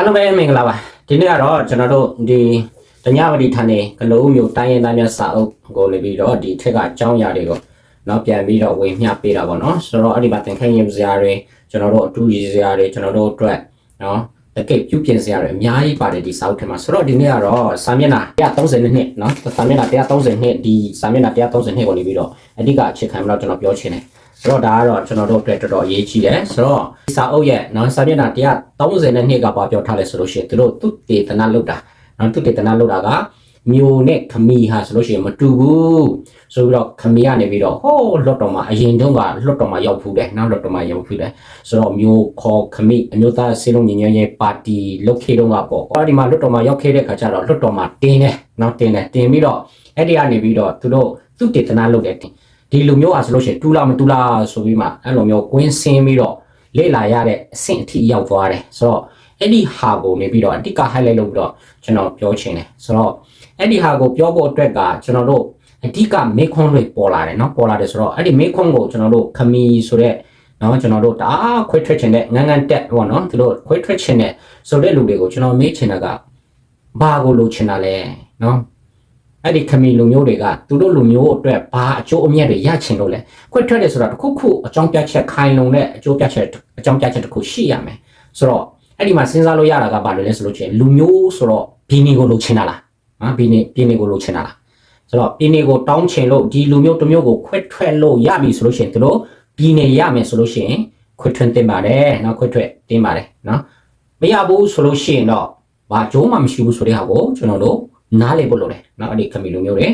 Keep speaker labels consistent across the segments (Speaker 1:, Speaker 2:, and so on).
Speaker 1: အားလုံးပဲမင်္ဂလာပါဒီနေ့ကတော့ကျွန်တော်တို့ဒီတညဝတီဌာနေကလို့မျိုးတိုင်းရင်သားများစာအုပ်ကိုလေပြီးတော့ဒီထက်ကအကြောင်းအရာတွေကိုနောက်ပြန်ပြီးတော့ဝေမျှပေးတာပေါ့နော်ဆိုတော့အဲ့ဒီမှာသင်ခန်းရင်စရာတွေကျွန်တော်တို့အတူရည်စရာတွေကျွန်တော်တို့အတွက်နော် တကယ်ပြုပြင်စရာတွေအများကြီးပါတယ်ဒီစာအုပ်ထဲမှာဆိုတော့ဒီနေ့ကတော့စာမျက်နှာ130နှစ်နော်စာမျက်နှာ130နှစ်ဒီစာမျက်နှာ130နှစ်ကိုလေပြီးတော့အဓိကအခြေခံပြီးတော့ကျွန်တော်ပြောချင်တယ်ဆိုတော့ဒါကတော့ကျွန်တော်တို့အတွက်တော်တော်အရေးကြီးတယ်ဆိုတော့ဒီစာအုပ်ရဲ့နော်စာမျက်နှာ130နဲ့နှစ်ကပါပြောထားလဲဆိုလို့ရှိရင်သူတို့သူတေသနာလုပ်တာနော်သူတေသနာလုပ်တာက မျိုးနဲ့ခမီဟာဆိုလို့ရှိရင်မတူဘူးဆိုပြီးတော့ခမီကနေပြီးတော့ဟိုးလွတ်တော်မှာအရင်တုန်းကလွတ်တော်မှာရောက်ဖူးတယ်နောက်လွတ်တော်မှာရောက်ဖူးတယ်ဆိုတော့မျိုးခေါ်ခမီအမျိုးသားစီလုံးညီညွတ်ရေးပါတီလုတ်ခေတုန်းကပေါ့အဲ့ဒီမှာလွတ်တော်မှာရောက်ခဲ့တဲ့ခါကျတော့လွတ်တော်မှာတင်းတယ်နော်တင်းတယ်တင်းပြီးတော့အဲ့ဒီကနေပြီးတော့သူတို့သူတေသနာလုပ်တယ်တင်းဒီလူမျိုးอ่ะဆိုလို့ရှိရင်တူလာမတူလာဆိုပြီးမှအဲ့လိုမျိုးကွင်းဆင်းပြီးတော့လေ့လာရတဲ့အဆင့်အထိရောက်သွားတယ်ဆိုတော့ အဲ့ဒီဟာကိုနေပြီးတော့အတိက highlight လုပ်ပြီးတော့ကျွန်တော်ပြောချင်တယ်ဆိုတော့အဲ့ဒီဟာကိုပြောဖို့အတွက်ကကျွန်တော်တို့အဓိကမေခွန်းတွေပေါ်လာတယ်เนาะပေါ်လာတယ်ဆိုတော့အဲ့ဒီမေခွန်းကိုကျွန်တော်တို့ခမီဆိုတဲ့เนาะကျွန်တော်တို့ဒါခွဲထွက်ချင်တဲ့ငန်းငန်းတက်ပေါ့เนาะသူတို့ခွဲထွက်ချင်တဲ့ဆိုတဲ့လူတွေကိုကျွန်တော်မေးချင်တာကဘာကိုလိုချင်တာလဲเนาะ အဲ့ဒီခမီလူမျိုးတွေကသူတို့လူမျိုးအတွက်ဘာအကျိုးအမြတ်တွေရချင်လို့လဲခွတ်ထွက်တယ်ဆိုတာတစ်ခုခုအကြောင်းပြချက်ခိုင်လုံတဲ့အကျိုးပြချက်အကြောင်းပြချက်တစ်ခုရှိရမယ်ဆိုတော့ အဲ့ဒီမှာစဉ်းစားလို့ရတာကဘာလို့လဲဆိုလို့ချင်းလူမျိုးဆိုတော့ဘီနီကိုလုံချင်တာလားဟာဘီနီဘီနီကိုလုံချင်တာလားဆိုတော့ဘီနီကိုတောင်းချင်လို့ဒီလူမျိုးတစ်မျိုးကိုခွဲထွက်လို့ရပြီဆိုလို့ချင်းသူတို့ဘီနီရမယ်ဆိုလို့ချင်းခွဲထွက်တင်ပါတယ်နော်ခွဲထွက်တင်ပါတယ်နော်မရဘူးဆိုလို့ရှိရင်တော့ဘာကြိုးမှမရှိဘူးဆိုတဲ့ဟာကိုကျွန်တော်တို့နားလည်ဖို့လိုတယ်နော်အဲ့ဒီခမီလူမျိုးတွေ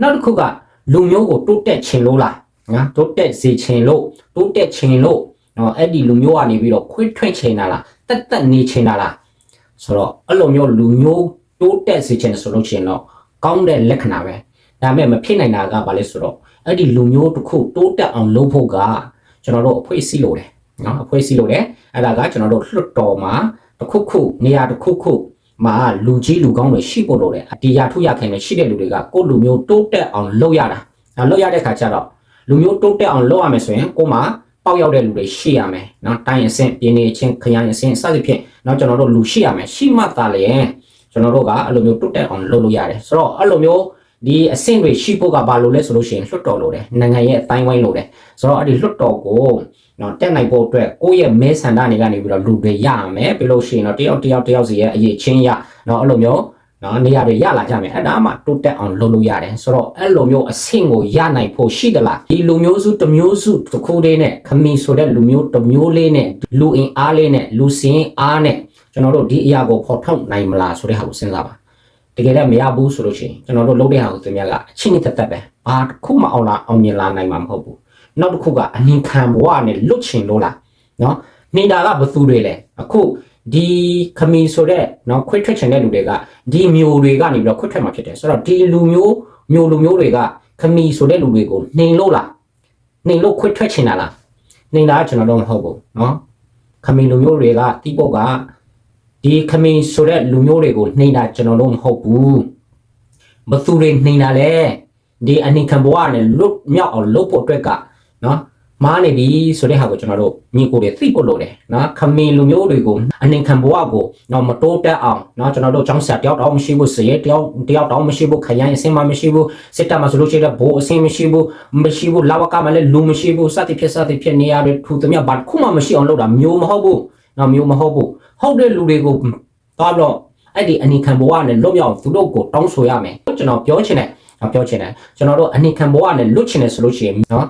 Speaker 1: နောက်တစ်ခုကလူမျိုးကိုတိုးတက်ချင်လို့လားနော်တိုးတက်စေချင်လို့တိုးတက်ချင်လို့နော်အဲ့ဒီလူမျိုးကနေပြီးတော့ခွဲထွက်ချင်တာလား တက်တက်နေချင်တာလားဆိုတော့အဲ့လိုမျိုးလူမျိုးတိုးတက်စေချင်တယ်ဆိုလို့ရှိရင်တော့ကောင်းတဲ့လက္ခဏာပဲဒါပေမဲ့မဖြစ်နိုင်တာကဘာလဲဆိုတော့အဲ့ဒီလူမျိုးတစ်ခုတိုးတက်အောင်လုပ်ဖို့ကကျွန်တော်တို့အဖွဲ့အစည်းလိုတယ်နော်အဖွဲ့အစည်းလိုတယ်အဲ့ဒါကကျွန်တော်တို့လွှတ်တော်မှာတစ်ခုခုနေရာတစ်ခုခုမှာလူကြီးလူကောင်းတွေရှိဖို့လိုတယ်ဒီရာထုရခင်တွေရှိတဲ့လူတွေကကိုလူမျိုးတိုးတက်အောင်လုပ်ရတာအဲ့လုပ်ရတဲ့ခါကျတော့လူမျိုးတိုးတက်အောင်လုပ်ရမယ်ဆိုရင်ကိုမှာ ပေါက်ရောက်တဲ့လူတွေရှိရမယ်နော်တိုင်းအဆင့်ပြင်းနေချင်းခရိုင်အဆင့်စသဖြင့်နော်ကျွန်တော်တို့လူရှိရမယ်ရှိမှသာလျင်ကျွန်တော်တို့ကအဲ့လိုမျိုးတုတ်တက်အောင်လုပ်လို့ရတယ်ဆိုတော့အဲ့လိုမျိုးဒီအဆင့်တွေရှိဖို့ကဘာလို့လဲဆိုလို့ရှိရင်လွတ်တော်လိုတယ်နိုင်ငံရဲ့အတိုင်းဝိုင်းလိုတယ်ဆိုတော့အဲ့ဒီလွတ်တော်ကိုနော်တက်နိုင်ဖို့အတွက်ကိုယ့်ရဲ့မဲဆန္ဒတွေကနေပြီးတော့လူတွေရမယ်ပြီးလို့ရှိရင်တော့တယောက်တယောက်တယောက်စီရဲ့အရေးချင်းရနော်အဲ့လိုမျိုး နော်နေရာတွေရလာကြမယ်အဲ့ဒါမှတိုးတက်အောင်လုပ်လို့ရတယ်ဆိုတော့အဲ့လိုမျိုးအဆင့်ကိုရနိုင်ဖို့ရှိသလားဒီလူမျိုးစုတစ်မျိုးစုတစ်ခုလေးနဲ့ခမီဆိုတဲ့လူမျိုးတစ်မျိုးလေးနဲ့လူအင်အားလေးနဲ့လူစင်းအားနဲ့ကျွန်တော်တို့ဒီအရာကိုဖော်ထုတ်နိုင်မလားဆိုတဲ့ဟာကိုစဉ်းစားပါတကယ်လည်းမရဘူးဆိုလို့ရှိရင်ကျွန်တော်တို့လုပ်တဲ့ဟာကိုသူများကအချင်းနဲ့တက်တက်ပဲဘာတစ်ခုမှအောင်လာအောင်မြင်လာနိုင်မှာမဟုတ်ဘူးနောက်တစ်ခုကအနင်ခံဘဝနဲ့လွတ်ချင်လို့လားနော်နေတာကဘသူတွေလဲအခု ဒီခမီဆိုတဲ့နော်ခွတ်ထွက်ချင်တဲ့လူတွေကဒီမျိုးတွေကနေပြီးတော့ခွတ်ထွက်မှာဖြစ်တယ်ဆိုတော့ဒီလူမျိုးမျိုးလူမျိုးတွေကခမီဆိုတဲ့လူတွေကိုနှိမ်လို့လားနှိမ်လို့ခွတ်ထွက်ချင်တာလားနှိမ်တာကကျွန်တော်တို့မဟုတ်ဘူးနော်ခမီလူမျိုးတွေကတိပုတ်ကဒီခမီဆိုတဲ့လူမျိုးတွေကိုနှိမ်တာကျွန်တော်တို့မဟုတ်ဘူးဘသူတွေနှိမ်တာလဲဒီအနင်ခံဘဝနဲ့လွတ်မြောက်အောင်လုပ်ဖို့အတွက်ကနော် မားနေပြီဆိုတဲ့ဟာကိုကျွန်တော်တို့ညီကိုတွေသိဖို့လိုတယ်နော်ခမီလူမျိုးတွေကိုအနင်ခံဘဝကိုတော့မတိုးတက်အောင်နော်ကျွန်တော်တို့ចောင်းဆက်တယောက်တော့မရှိဘူးစရဲတယောက်တယောက်တော့မရှိဘူးခရိုင်အစင်မှမရှိဘူးစစ်တပ်မှဆိုလို့ရှိရင်ဘိုးအစင်မရှိဘူးမရှိဘူးလာဝကမှလည်းလူမရှိဘူးစသည်ဖြစ်စသည်ဖြစ်နေရတဲ့ထူသမျှဘာခုမှမရှိအောင်လုပ်တာမျိုးမဟုတ်ဘူးနော်မျိုးမဟုတ်ဘူးဟုတ်တဲ့လူတွေကိုတော့တော့အဲ့ဒီအနင်ခံဘဝနဲ့လွတ်မြောက်သူတို့ကိုတောင်းဆိုရမယ်ကျွန်တော်ပြောချင်တယ်ပြောချင်တယ်ကျွန်တော်တို့အနင်ခံဘဝနဲ့လွတ်ချင်တယ်ဆိုလို့ရှိရင်နော်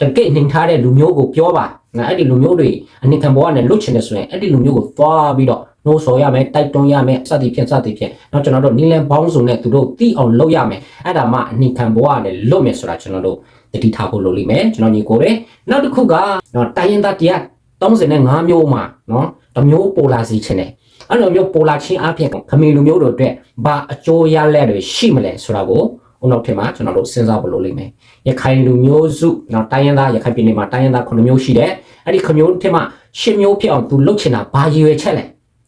Speaker 1: တကယ့်နှိမ်ထားတဲ့လူမျိုးကိုပြောပါငါအဲ့ဒီလူမျိုးတွေအနိခံဘောကနေလွတ်ချင်တယ်ဆိုရင်အဲ့ဒီလူမျိုးကိုသွားပြီးတော့နှိုးဆော်ရမယ်တိုက်တွန်းရမယ်စသည်ဖြင့်စသည်ဖြင့်တော့ကျွန်တော်တို့နီလန်ဘောင်းစုံနဲ့သူတို့တိအောင်လုပ်ရမယ်အဲ့ဒါမှအနိခံဘောကနေလွတ်မယ်ဆိုတာကျွန်တော်တို့တတိထားဖို့လိုလိမ့်မယ်ကျွန်တော်ညီကိုပဲနောက်တစ်ခုကနော်တိုင်းရင်းသားတရား35မျိုးမှာနော်တမျိုးပိုလာစီခြင်းတယ်အဲ့လိုမျိုးပိုလာခြင်းအပြင်ခမီလူမျိုးတို့အတွက်ဘာအကျိုးရလဲတွေရှိမလဲဆိုတာကို ဦးနောက်ထင်မှာကျွန်တော်တို့စဉ်းစားဖို့လုပ်လိမ့်မယ်ရခိုင်လူမျိုးစုနော်တိုင်းရင်းသားရခိုင်ပြည်နယ်မှာတိုင်းရင်းသား9မျိုးရှိတယ်အဲ့ဒီ9မျိုးထဲမှာ10မျိုးဖြစ်အောင်သူလုပ်ချင်တာဘာရည်ရွယ်ချက်လဲ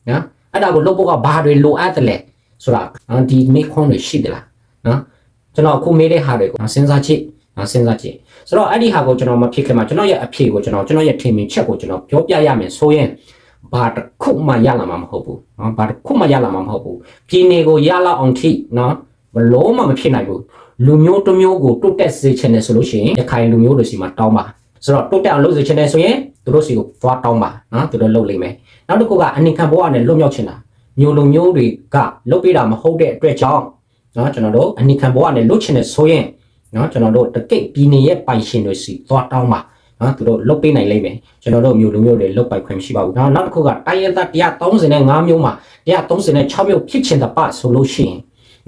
Speaker 1: နော်အဲ့ဒါကိုလုပ်ဖို့ကဘာတွေလိုအပ်တယ်လဲဆိုတာနော်ဒီမိခွန်းတွေရှိတယ်လားနော်ကျွန်တော်အခုမေးတဲ့ဟာတွေကိုစဉ်းစားကြည့်နော်စဉ်းစားကြည့်ဆိုတော့အဲ့ဒီဟာကိုကျွန်တော်မဖြစ်ခင်မှာကျွန်တော်ရဲ့အဖြေကိုကျွန်တော်ကျွန်တော်ရဲ့ထင်မြင်ချက်ကိုကျွန်တော်ပြောပြရမယ်ဆိုရင်ဘာတစ်ခုမှရလာမှာမဟုတ်ဘူးနော်ဘာတစ်ခုမှရလာမှာမဟုတ်ဘူးပြည်နေကိုရလာအောင်ထိနော် ဘလို့မှမဖြစ်နိုင်ဘူးလူမျိုးတစ်မျိုးကိုတုတ်တက်စေချင်တယ်ဆိုလို့ရှိရင်ရခိုင်လူမျိုးတွေစီမှာတောင်းပါဆိုတော့တုတ်တက်အောင်လုပ်စေချင်တယ်ဆိုရင်သူတို့စီကိုသွားတောင်းပါနော်သူတို့လုပ်လိမ့်မယ်နောက်တစ်ခုကအနိခံဘဝနဲ့လွတ်မြောက်ချင်တာမျိုးလူမျိုးတွေကလုပ်ပေးတာမဟုတ်တဲ့အတွက်ကြောင့်နော်ကျွန်တော်တို့အနိခံဘဝနဲ့လွတ်ချင်တဲ့ဆိုရင်နော်ကျွန်တော်တို့တကိတ်ပြည်နေရဲ့ပိုင်ရှင်တွေစီသွားတောင်းပါနော်သူတို့လုတ်ပေးနိုင်လိမ့်မယ်ကျွန်တော်တို့မျိုးလူမျိုးတွေလုတ်ပိုက်ခွင့်မရှိပါဘူးနော်နောက်တစ်ခုကတိုင်းရင်းသား135မျိုးမှာ136မျိုးဖြစ်ချင်တဲ့ပဆိုလို့ရှိရင်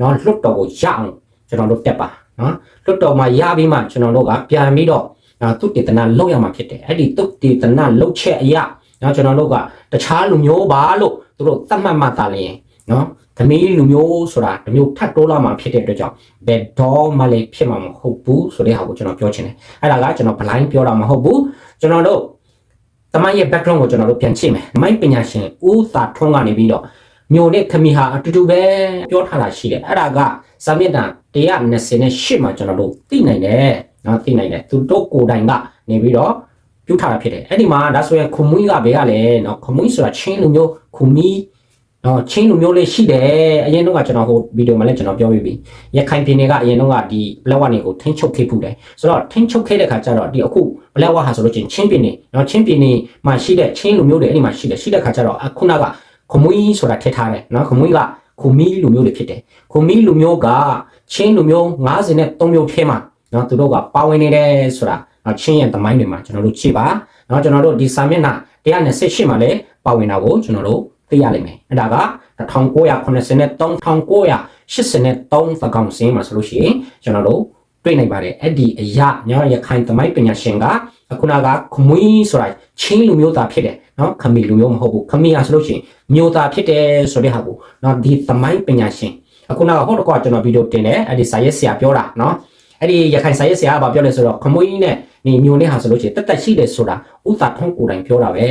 Speaker 1: နော်လွတ်တော်ကိုရအောင်ကျွန်တော်တို့တက်ပါနော်လွတ်တော်မှာရပြီးမှကျွန်တော်တို့ကပြန်ပြီးတော့နော်သူတေသနာလောက်ရမှာဖြစ်တယ်အဲ့ဒီသူတေသနာလောက်ချက်အရာနော်ကျွန်တော်တို့ကတခြားလူမျိုးပါလို့သူတို့သတ်မှတ်မှသာလျင်နော်သမီးလူမျိုးဆိုတာတမျိုးထပ်တိုးလာမှာဖြစ်တဲ့အတွက်ကြောင့်ဘယ်တော့မှလည်းဖြစ်မှာမဟုတ်ဘူးဆိုတဲ့ဟာကိုကျွန်တော်ပြောချင်တယ်အဲ့ဒါကကျွန်တော် blind ပြောတာမဟုတ်ဘူးကျွန်တော်တို့တမိုင်းရဲ့ background ကိုကျွန်တော်တို့ပြန်ကြည့်မယ်မိုင်းပညာရှင်ဦးသာထွန်းကနေပြီးတော့ မျိုးနဲ့ခမီဟာအတူတူပဲပြောထားတာရှိတယ်အဲ့ဒါကစာမျက်နှာ128မှာကျွန်တော်တို့သိနိုင်တယ်နော်သိနိုင်တယ်သူတို့ကိုယ်တိုင်ကနေပြီးတော့ပြုထားတာဖြစ်တယ်အဲ့ဒီမှာဒါဆိုရင်ခုမွီးကဘယ်ကလဲနော်ခုမွီးဆိုတာချင်းလူမျိုးခုမီးနော်ချင်းလူမျိုးလေးရှိတယ်အရင်တော့ကကျွန်တော်ဟိုဗီဒီယိုမှာလည်းကျွန်တော်ပြောပြီးပြီရခိုင်ပြည်နယ်ကအရင်တော့ကဒီဘလက်ဝတ်တွေကိုထိန်းချုပ်ခဲ့ဖူးတယ်ဆိုတော့ထိန်းချုပ်ခဲ့တဲ့ခါကျတော့ဒီအခုဘလက်ဝတ်ဟာဆိုလို့ချင်းချင်းပြည်နယ်နော်ချင်းပြည်နယ်မှာရှိတဲ့ချင်းလူမျိုးတွေအဲ့ဒီမှာရှိတယ်ရှိတဲ့ခါကျတော့အခုနက ခမွီးဆိုတာထည့်ထားတယ်နော်ခမွီးကခူမီလူမျိုးတွေဖြစ်တယ်ခူမီလူမျိုးကချင်းလူမျိုး90နဲ့3မျိုးထဲမှာနော်သူတို့ကပါဝင်နေတယ်ဆိုတာနော်ချင်းရဲ့သမိုင်းတွေမှာကျွန်တော်တို့ကြည့်ပါနော်ကျွန်တော်တို့ဒီစာမျက်နှာ128မှာလည်းပါဝင်တာကိုကျွန်တော်တို့သိရလိမ့်မယ်အဲ့ဒါက1983 1983သကောင်စင်းမှာဆိုလို့ရှိရင်ကျွန်တော်တို့ တွေ့နိုင်ပါတယ်အဲ့ဒီအရာညရခိုင်သမိုင်းပညာရှင်ကအခုနကခမွီးဆိုတာချင်းလူမျိုးသားဖြစ်တယ်နော်ခမီလူမျိုးမဟုတ်ဘူးခမီဟာဆိုလို့ရှိရင်မျိုးသားဖြစ်တယ်ဆိုတဲ့ဟာကိုနော်ဒီသမိုင်းပညာရှင်အခုနကဟောတော့ကကျွန်တော်ဗီဒီယိုတင်တယ်အဲ့ဒီစာရေးဆရာပြောတာနော်အဲ့ဒီရခိုင်စာရေးဆရာကပြောလဲဆိုတော့ခမွေးနဲ့နေမျိုးနဲ့ဟာဆိုလို့ရှိရင်တက်တက်ရှိတယ်ဆိုတာဥသာထုံးကိုယ်တိုင်ပြောတာပဲ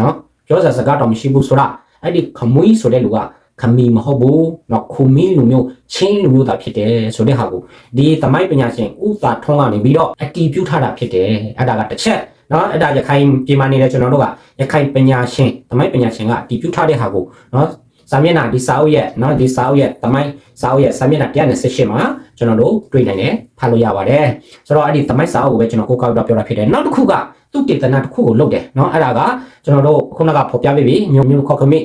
Speaker 1: နော်ပြောစရာစကားတော့မရှိဘူးဆိုတာအဲ့ဒီခမွေးဆိုတဲ့လူက ခမီမဟုတ်ဘူးနော်ခူမီလူမျိုးချင်းလူမျိုးသာဖြစ်တယ်ဆိုတဲ့ဟာကိုဒီသမိုင်းပညာရှင်ဥသာထွန်းကနေပြီးတော့အတီးပြုထားတာဖြစ်တယ်အဲ့ဒါကတစ်ချက်နော်အဲ့ဒါရခိုင်ပြည်မှာနေတဲ့ကျွန်တော်တို့ကရခိုင်ပညာရှင်သမိုင်းပညာရှင်ကအတီးပြုထားတဲ့ဟာကိုနော်စာမျက်နှာဒီစာအုပ်ရဲ့နော်ဒီစာအုပ်ရဲ့သမိုင်းစာအုပ်ရဲ့စာမျက်နှာ198မှာကျွန်တော်တို့တွေ့နိုင်တယ်ဖတ်လို့ရပါတယ်ဆိုတော့အဲ့ဒီသမိုင်းစာအုပ်ကိုပဲကျွန်တော်ကိုကောက်တော့ပြောတာဖြစ်တယ်နောက်တစ်ခုကသူတေသနာတစ်ခုကိုလုပ်တယ်နော်အဲ့ဒါကကျွန်တော်တို့ခုနကဖော်ပြပေးပြီမြို့မြို့ခေါ်ခမိတ်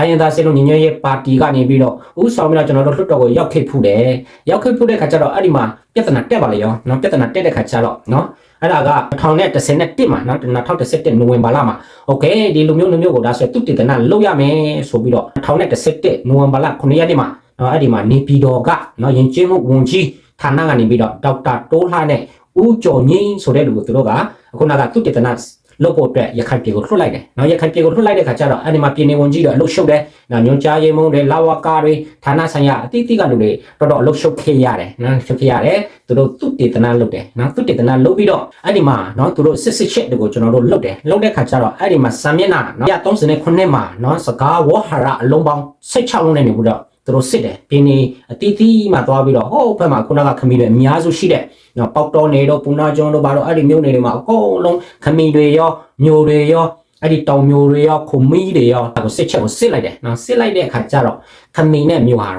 Speaker 1: င်းရင်းသားစေလုံးညီညွတ်ရေးပါတီကနေပြီးတော့ဥဆောင်ပြီးတော့ကျွန်တော်တို့လွှတ်တော်ကိုရောက်ခဲ့ဖူးတယ်ရောက်ခဲ့ဖူးတဲ့ခါကျတော့အဲ့ဒီမှာပြဿနာတက်ပါလေရောเนาะပြဿနာတက်တဲ့ခါကျတော့เนาะအဲ့ဒါက2011မှာเนาะ2011နိုဝင်ဘာလမှာโอเคဒီလူမျိုးလူမျိုးကိုဒါဆိုသူတေသနာလုပ်ရမယ်ဆိုပြီးတော့2011နိုဝင်ဘာလ9ရက်နေ့မှာနော်အဲ့ဒီမှာနေပြည်တော်ကနော်ယဉ်ကျေးမှုဝန်ကြီးဌာနကနေပြီးတော့ဒေါက်တာတိုးလှနဲ့ဦးကျော်ငင်းဆိုတဲ့လူကိုသူတို့ကအခုနကသူတေသနာ လုပ်ဖို့အတွက်ရခိုင်ပြည်ကိုလွှတ်လိုက်တယ်။နော်ရခိုင်ပြည်ကိုလွှတ်လိုက်တဲ့ခါကျတော့အဲ့ဒီမှာပြည်နေဝန်ကြီးတွေအလုပ်ရှုပ်တယ်။နော်ညွန်ကြားရေးမှူးတွေလာဝကာတွေဌာနဆိုင်ရာအသီးသီးကလူတွေတော်တော်အလုပ်ရှုပ်ခဲ့ရတယ်။နော်ရှုပ်ခဲ့ရတယ်။သူတို့သူတေသနာလုပ်တယ်။နော်သူတေသနာလုပ်ပြီးတော့အဲ့ဒီမှာနော်သူတို့စစ်စစ်ချက်တွေကိုကျွန်တော်တို့လုပ်တယ်။လုပ်တဲ့ခါကျတော့အဲ့ဒီမှာစာမျက်နှာနော်139မှာနော်စကားဝဟရအလုံးပေါင်း16လုံးနဲ့နေပြီးတော့ သူတို့စစ်တယ်ပြင်းနေအတီးတီးမှသွားပြီးတော့ဟိုဘက်မှာခုနကခမီတွေအများစုရှိတဲ့နော်ပေါက်တော်နေတော့ပူနာကျွန်းတို့ဘာလို့အဲ့ဒီမြို့နေတွေမှာအကုန်လုံးခမီတွေရောမျိုးတွေရောအဲ့ဒီတောင်မျိုးတွေရောခမီတွေရောအခုစစ်ချက်ကိုစစ်လိုက်တယ်နော်စစ်လိုက်တဲ့အခါကျတော့ခမီနဲ့မျိုးဟာ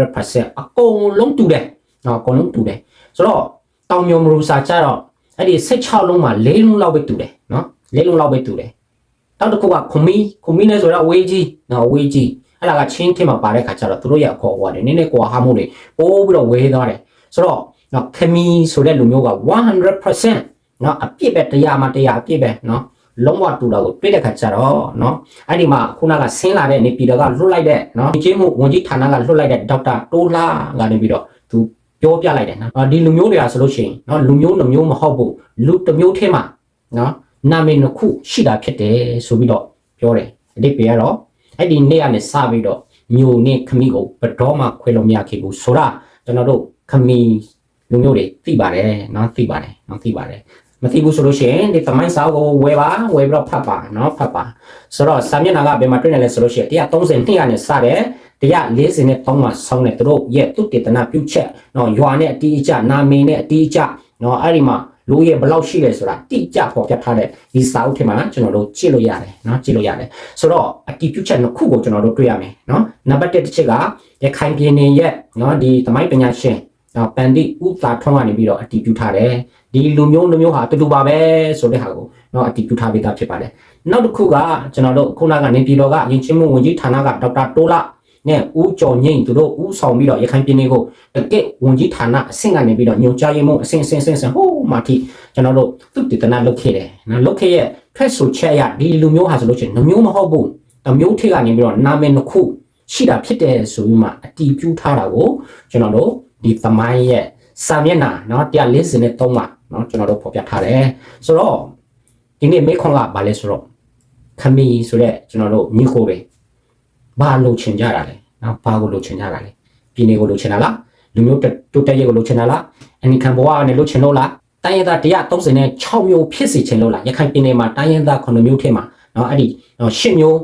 Speaker 1: 100%အကုန်လုံးတူတယ်နော်အကုန်လုံးတူတယ်ဆိုတော့တောင်မျိုးမရူစာကျတော့အဲ့ဒီ16လုံးမှာ၄လုံးလောက်ပဲတူတယ်နော်၄လုံးလောက်ပဲတူတယ်နောက်တစ်ခုကခမီခမီနဲ့ဆိုတော့ဝေးကြီးနော်ဝေးကြီး အဲ့ဒါကချင်းထင်းမှာပါတဲ့ခါကျတော့သူတို့ရဲ့အခေါ်အဝါတွေနည်းနည်းကွာဟာမှုတွေပိုးပြီးတော့ဝေးသွားတယ်ဆိုတော့နော်ခမီဆိုတဲ့လူမျိုးက100%နော်အပြစ်ပဲတရားမှတရားအပြစ်ပဲနော်လုံးဝတူတာကိုတွေ့တဲ့ခါကျတော့နော်အဲ့ဒီမှာခုနကဆင်းလာတဲ့နေပြည်တော်ကလွတ်လိုက်တဲ့နော်ဒီချင်းမှုဝန်ကြီးဌာနကလွတ်လိုက်တဲ့ဒေါက်တာတိုးလာကနေပြီးတော့သူပြောပြလိုက်တယ်နော်ဒီလူမျိုးတွေကဆိုလို့ရှိရင်နော်လူမျိုးနှမျိုးမဟုတ်ဘူးလူတစ်မျိုးထဲမှာနော်နာမည်နှစ်ခုရှိတာဖြစ်တယ်ဆိုပြီးတော့ပြောတယ်အတိတ်ပြရတော့ အဲ့ဒီနေ့ကနေစပြီးတော့မြို့နဲ့ခမီကိုဘယ်တော့မှခွဲလို့မရခဲ့ဘူးဆိုတာကျွန်တော်တို့ခမီလူမျိုးတွေသိပါတယ်နော်သိပါတယ်နော်သိပါတယ်မသိဘူးဆိုလို့ရှိရင်ဒီသမိုင်းစာအုပ်ကိုဝယ်ပါဝယ်ပြီးတော့ဖတ်ပါနော်ဖတ်ပါဆိုတော့စာမျက်နှာကဘယ်မှာတွေ့နေလဲဆိုလို့ရှိရင်130နှစ်ကနေစတယ်140နဲ့3မှာဆောင်းတယ်သူတို့ရဲ့သူတေသနာပြုချက်နော်ရွာနဲ့အတီးအကျနာမည်နဲ့အတီးအကျနော်အဲ့ဒီမှာ လူ လူရဲ့ဘယ်လောက်ရှိလဲဆိုတာတိကျပေါ်ပြထားတဲ့ဒီစာအုပ်ထဲမှာကျွန်တော်တို့ကြည့်လို့ရတယ်เนาะကြည့်လို့ရတယ်ဆိုတော့အတီးပြုချက်နှစ်ခုကိုကျွန်တော်တို့တွေ့ရမယ်เนาะနံပါတ်1တစ်ချက်ကရခိုင်ပြည်နယ်ရဲ့เนาะဒီသမိုင်းပညာရှင်နော်ပန်တိဥသာထွန်းကနေပြီးတော့အတီးပြုထားတယ်ဒီလူမျိုးလူမျိုးဟာတူတူပါပဲဆိုတဲ့ဟာကိုเนาะအတီးပြုထားပေးတာဖြစ်ပါတယ်နောက်တစ်ခုကကျွန်တော်တို့ခုနကနေပြည်တော်ကယဉ်ကျေးမှုဝန်ကြီးဌာနကဒေါက်တာတိုးလာ နဲ့ဦးကျော်ငိမ့်သူတို့ဦးဆောင်ပြီးတော့ရခိုင်ပြည်နယ်ကိုတကယ့်ဝန်ကြီးဌာနအဆင့်ကနေပြီးတော့ညွှန်ကြားရေးမှူးအဆင့်အဆင့်အဆင့်ဟိုးမာတိကျွန်တော်တို့သူတည်တနာလုပ်ခဲ့တယ်နော်လုပ်ခဲ့ရဲ့ထွက်ဆိုချက်ရဒီလူမျိုးဟာဆိုလို့ချင်းနှမျိုးမဟုတ်ဘူးတမျိုးထိကနေပြီးတော့နာမည်တစ်ခုရှိတာဖြစ်တယ်ဆိုပြီးမှအတီးပြူးထားတာကိုကျွန်တော်တို့ဒီသမိုင်းရဲ့စာမျက်နှာเนาะ143မှာเนาะကျွန်တော်တို့ဖော်ပြထားတယ်ဆိုတော့ဒီနေ့မိခွန်ကဘာလဲဆိုတော့ခမီဆိုတဲ့ကျွန်တော်တို့ညီကိုတွေ ဘာလိုချင်ကြတာလဲနော်ဘာကိုလိုချင်ကြတာလဲပြည်နေကိုလိုချင်တာလားလူမျိုးတိုးတက်ရေးကိုလိုချင်တာလားအနိခံဘဝနဲ့လိုချင်လို့လားတိုင်းရင်းသား136မျိုးဖြစ်စီချင်လို့လားရခိုင်ပြည်နယ်မှာတိုင်းရင်းသား9မျိုးထဲမှာနော်အဲ့ဒီ10မျိုး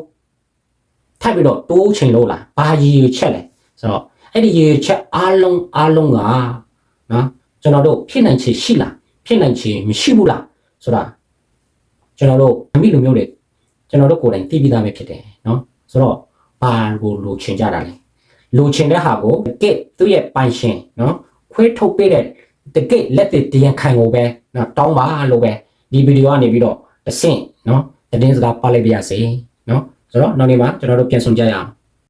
Speaker 1: ထပ်ပြီးတော့တိုးချင်လို့လားဘာရည်ရချက်လဲဆိုတော့အဲ့ဒီရည်ရချက်အားလုံးအားလုံးကနော်ကျွန်တော်တို့ဖြစ်နိုင်ချေရှိလားဖြစ်နိုင်ချေမရှိဘူးလားဆိုတာကျွန်တော်တို့အမိလူမျိုးတွေကျွန်တော်တို့ကိုယ်တိုင်သိပြီးသားပဲဖြစ်တယ်နော်ဆိုတော့ ဘာကိုလိုချင်ကြတာလဲလိုချင်တဲ့ဟာကိုတကယ့်သူ့ရဲ့ပိုင်ရှင်နော်ခွေးထုတ်ပေးတဲ့တကယ့်လက်တွေတရားခံကိုပဲနော်တောင်းပါလို့ပဲဒီဗီဒီယိုကနေပြီးတော့တစ်ဆင့်နော်တည်င်းစကားပါလိုက်ပါရစေနော်ဆိုတော့နောက်နေ့မှာကျွန်တော်တို့ပြန်ဆောင်ကြရအောင်